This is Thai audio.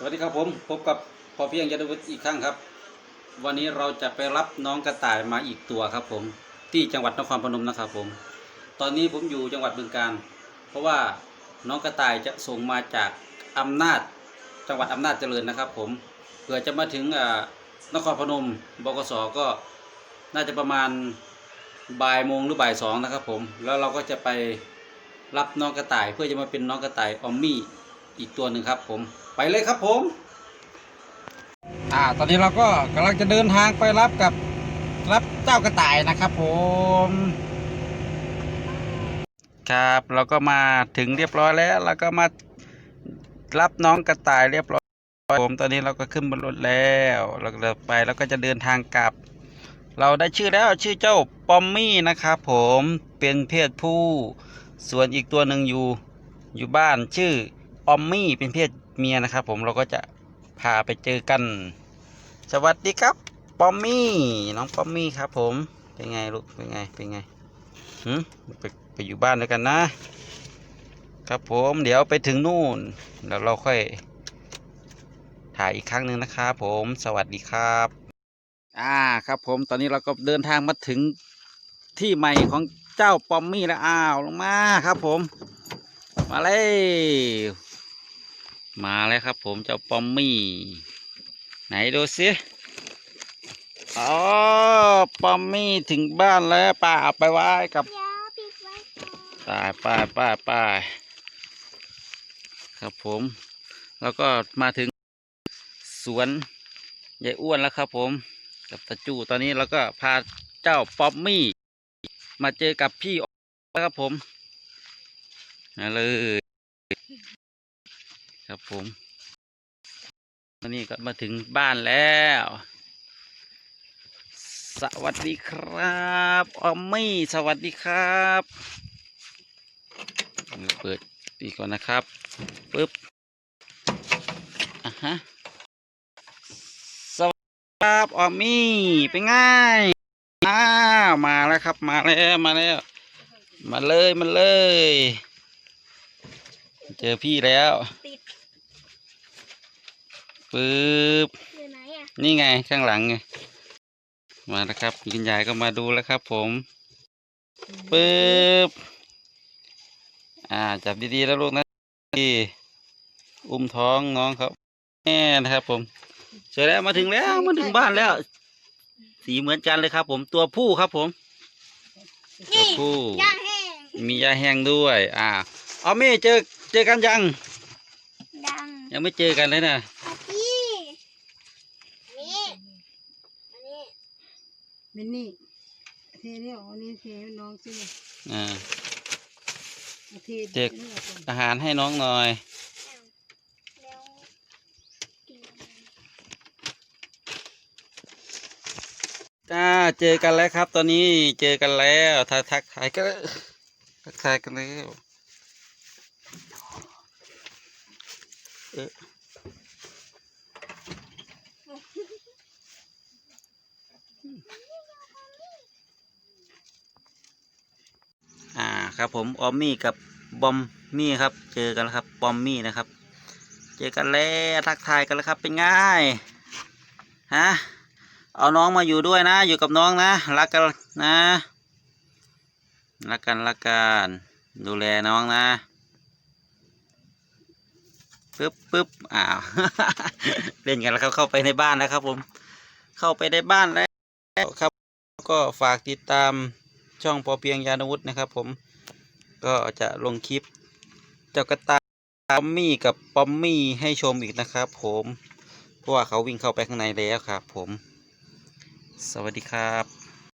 สวัสดีครับผมพบกับพอเพียงยาดวุฒิอีกครั้งครับ วันนี้เราจะไปรับน้องกระต่ายมาอีกตัวครับ ผมที่จังหวัดนครพนมนะครับผม ตอนนี้ผมอยู่จังหวัดบึงกาฬเพราะว่าน้องกระต่ายจะส่งมาจากอำนาจจังหวัดอำนาจเจริญนะครับ ผมเผื่อจะมาถึงอ่านครพนมบกสก็น่าจะประมาณบ่ายโมงหรือบ่ายสองนะครับ ผมแล้วเราก็จะไปรับน้องกระต่ายเพื่อจะมาเป็นน้องกระต่ายออมมี่อีกตัวหนึ่งครับ ผม ไปเลยครับผม อ่า ตอนนี้เราก็กำลังจะเดินทางไปรับกับรับเจ้ากระต่ายนะครับผม ครับเราก็มาถึงเรียบร้อยแล้วเราก็มารับน้องกระต่ายเรียบร้อยผมตอนนี้เราก็ขึ้นบนรถแล้วเราก็ไปแล้วก็จะเดินทางกลับ เราได้ชื่อแล้วชื่อเจ้าปอมมี่นะครับผมเป็นเพศผู้ ส่วนอีกตัวหนึ่งอยู่อยู่บ้านชื่อออมมี่เป็นเพศ เมียนะครับ ผมเราก็จะพาไปเจอกัน สวัสดีครับปอมมี่ น้องปอมมี่ครับผมเป็นไงลูกเป็นไงเป็นไงหืมไปไปอยู่บ้านด้วยกันนะ ครับผมเดี๋ยวไปถึงนู่นแล้วเราค่อยถ่ายอีกครั้งหนึ่งนะครับผมสวัสดีครับ อ่าครับผมตอนนี้เราก็เดินทางมาถึงที่ใหม่ของเจ้าปอมมี่แล้วอ้าวลงมาครับผม มาเลย มาแล้วครับผมเจ้าปอมมี่ ไหนดูสิอ๋อปอมมี่ถึงบ้านแล้วป้าเอาไปไว้กับอย่าปิดไว้ก่อนป้ายป้ายป้ายป้ายครับผม แล้วก็มาถึงสวนยายอ้วนแล้วครับผม กับตาจูตอนนี้เราก็พาเจ้าป๊อปมี่ มาเจอกับพี่แล้วครับผมมาเลย ครับผมตอนนี้ก็มาถึงบ้านแล้ว สวัสดีครับออมมี่สวัสดีครับเปิดอีกก่อนนะครับปึ๊บอะฮะสวัสดีครับออมมี่เป็นไงอ้าวมาแล้วครับมาแล้วมาแล้ว มาเลยมาเลย เจอพี่แล้วติด ปึ๊บอยู่ไหนอะนี่ไงข้างหลังไงมาแล้วครับคุณยายก็มาดูแล้วครับ ผมปึ๊บอ่า จับดีๆแล้วลูกนะที่อุ้มท้องน้องครับแม่นะครับ ผมเสร็จแล้วมาถึงแล้วมาถึงบ้านแล้ว สีเหมือนกันเลยครับ ผมตัวผู้ครับ ผมตัวนี่ผู้ย่าแห้งมียาแห้งด้วย อ่าเอาเม่เจอเจอกันยังดังยังไม่เจอกันเลยนะ อาพี่นี่อันนี้ มินนี่เทนี่อ๋อนี่เทให้น้องสิอ่าเอาเทเด็ก นี่ออกก่อนอาหารให้น้องหน่อย แล้วกินจ้าเจอกันแล้วครับ ตอนนี้เจอกันแล้วทักทักทายกันแล้วทักทายกันแล้วเอ๊ะอ่า ครับผมออมมี่กับบอมมี่ครับ เจอกันแล้วครับบอมมี่นะครับ เจอกันแล้วทักทายกันแล้วครับ เป็นไงฮะเอาน้องมาอยู่ด้วยนะ อยู่กับน้องนะรักกันนะรักกันรักกันดูแลน้องนะปึ๊บปึ๊บอ้าวเล่นกันแล้วครับเข้าไปในบ้านแล้วครับ ผม เข้าไปในบ้านแล้วครับ ก็ฝากติดตามช่องพอเพียงยานวุฒินะครับ ผม ก็จะลงคลิป เจ้ากระต่ายปอมมี่กับปอมมี่ให้ชมอีกนะครับผมเพราะว่าเขาวิ่งเข้าไปข้างในแล้วครับผม สวัสดีครับ